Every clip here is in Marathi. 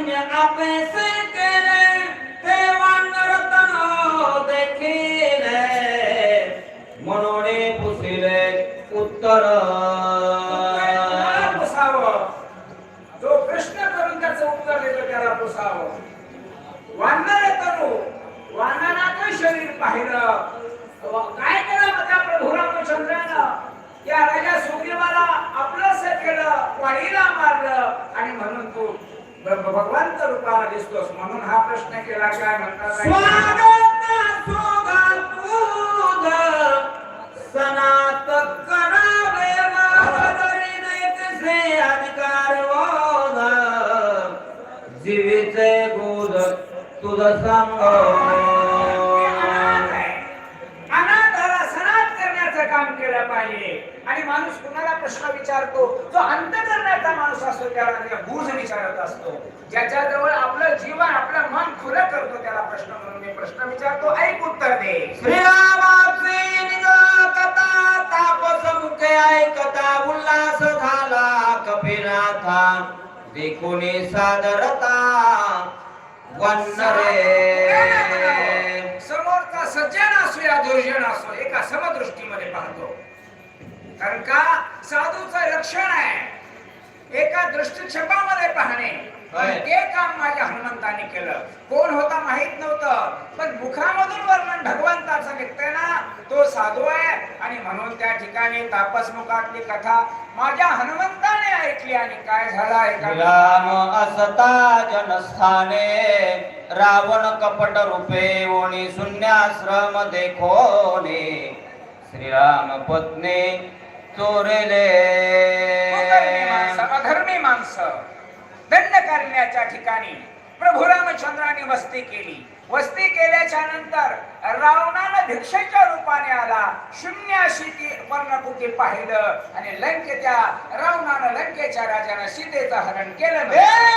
सैन्य अभ्यास केले ते वानर तण देखील म्हणून पुसिले उत्तर। पुसावं। जो प्रश्न करून त्याचं उत्तर देतो त्याला पुसावं. वानर तनु वानराचं शरीर पाहिलं. काय केलं मग त्या प्रभू रामचंद्रानं त्या राजा सुग्रीवाला आपलंस केलं वाणीला मारलं आणि म्हणून तू भगवंत रूपाला दिसतोस म्हणून हा प्रश्न केला काय म्हणतात सनात करावे वादरी अधिकार वोद बोध तुझ सांग पाहिजे. आणि माणूस कुणाला प्रश्न विचारतो जो अंत करण्याचा माणूस असतो त्याला गुज विचारत असतो. ज्याच्याजवळ आपलं जीवन आपलं मन खुलं करतो त्याला प्रश्न म्हणून मी प्रश्न विचारतो ऐक उत्तर दे. तापस मुखे ऐकता उल्हास झाला कपिनाथा. देखुनी सादरता वन्नरे. समोरचा सज्जन असो या दुर्जन असो एका पाहतो कारण का? साधूचं रक्षण आहे. एका दृष्टिक्षेपामध्ये पाहणे. ते काम माझ्या हनुमंताने केलं. कोण होता माहीत नव्हतं. पण मुखामधून वर्णन भगवंताचं निघतंय ना तो साधू आहे. आणि म्हणून त्या ठिकाणी तापसमुखातली कथा माझ्या हनुमंताने ऐकली आणि काय झालं राम असता जनस्थाने रावण कपट रूपे ओणी शून्याश्रम देखोने. श्रीराम पत्नी चोरेले. अधर्मी माणसं. दंड करण्याच्या ठिकाणी प्रभू रामचंद्राने वस्ती केली. वस्ती केल्याच्यानंतर रावणानं भिक्षेच्या रूपाने आला. शून्याशी ती पर्णकुटी पाहिलं आणि लंके त्या रावणानं लंकेच्या राजानं सीतेचं हरण केलं. हे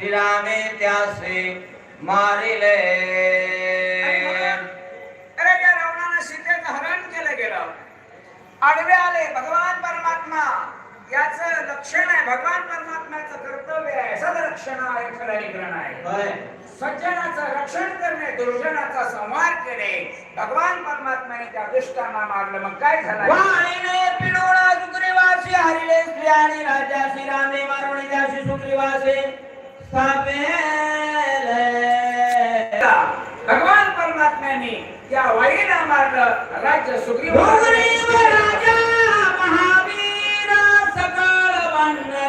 श्रीरामे त्यासे मारिले. राजा रावणानं सीतेचं हरण केलं गेलं. आडवे आले भगवान परमात्मा. याचं लक्षण आहे भगवान परमात्म्याचं कर्तव्य आहे सदरक्षण आहे खलनिग्रहण आहे. सज्जनाचं रक्षण करणे दुर्जनाचा संहार केले भगवान परमात्म्याने त्या दुष्टांना मारलं मग काय झालं? वाणीने पिडोळा सुग्रीवासी हरिले श्री आणि राजा श्रीरामे मारवणी त्याशी सुग्रीवासी. भगवान परमात्म्याने या वाईला मारलं. राज्य सुग्रीव राजा महावीर सकळ वनराचे